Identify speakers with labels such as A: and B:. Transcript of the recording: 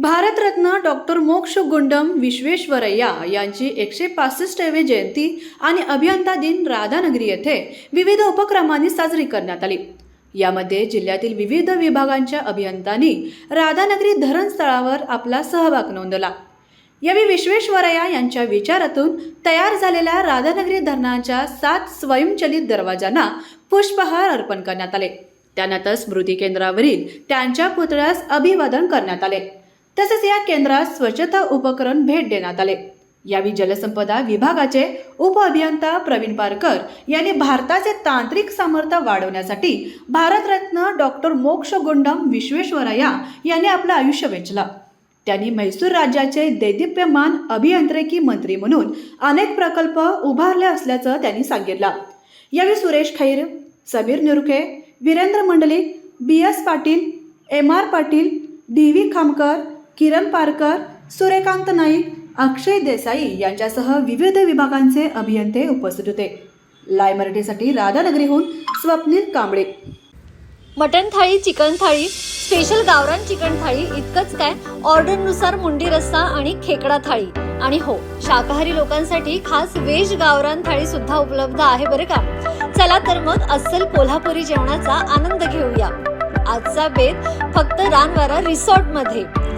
A: Bharat Ratna doctor Mokshagundam Visvesvaraya यांची एकशे पासष्टवी जयंती आणि अभियंता दिन राधानगरी येथे विविध उपक्रमांनी साजरी करण्यात आली. यामध्ये जिल्ह्यातील विविध विभागांच्या अभियंतांनी राधानगरी धरणस्थळावर आपला सहभाग नोंदवला. यावेळी विश्वेश्वरय्या यांच्या विचारातून तयार झालेल्या राधानगरी धरणाच्या सात स्वयंचलित दरवाजांना पुष्पहार अर्पण करण्यात आले. त्यानंतर स्मृती केंद्रावरील त्यांच्या पुतळ्यास अभिवादन करण्यात आले. तसेच या केंद्रात स्वच्छता उपकरण भेट देण्यात आले. यावेळी जलसंपदा विभागाचे उपअभियंता प्रवीण पारकर यांनी भारताचे तांत्रिक सामर्थ्य वाढवण्यासाठी भारतरत्न डॉक्टर मोक्ष गुंडम विश्वेश्वरय्या यांनी आपलं आयुष्य वेचलं. त्यांनी म्हैसूर राज्याचे दैदिप्यमान अभियांत्रिकी मंत्री म्हणून अनेक प्रकल्प उभारले असल्याचं त्यांनी सांगितलं. यावेळी Suresh Khair Sameer Nirukhe Virendra Mandlik B S Patil M R Patil D V Khamkar Kiran Parkar Suryakant Naik Akshay Desai यांच्यासह विविध विभागांचे अभियंते उपस्थित होते. लाय मराठीसाठी राधानगरीहून स्वप्नील कांबळे.
B: मटन थाळी चिकन थाळी स्पेशल गावरान चिकन थाळी इतकंच काय. ऑर्डरनुसार मुंडी रस्सा आणि खेकडा थाळी आणि हो शाकाहारी लोकांसाठी खास वेज गावरान थाळी सुद्धा उपलब्ध आहे बरं का? चला तर मग अस्सल कोल्हापुरी जेवणाचा आनंद घेऊया. आजचा बेत फक्त रानवारा रिसॉर्टमध्ये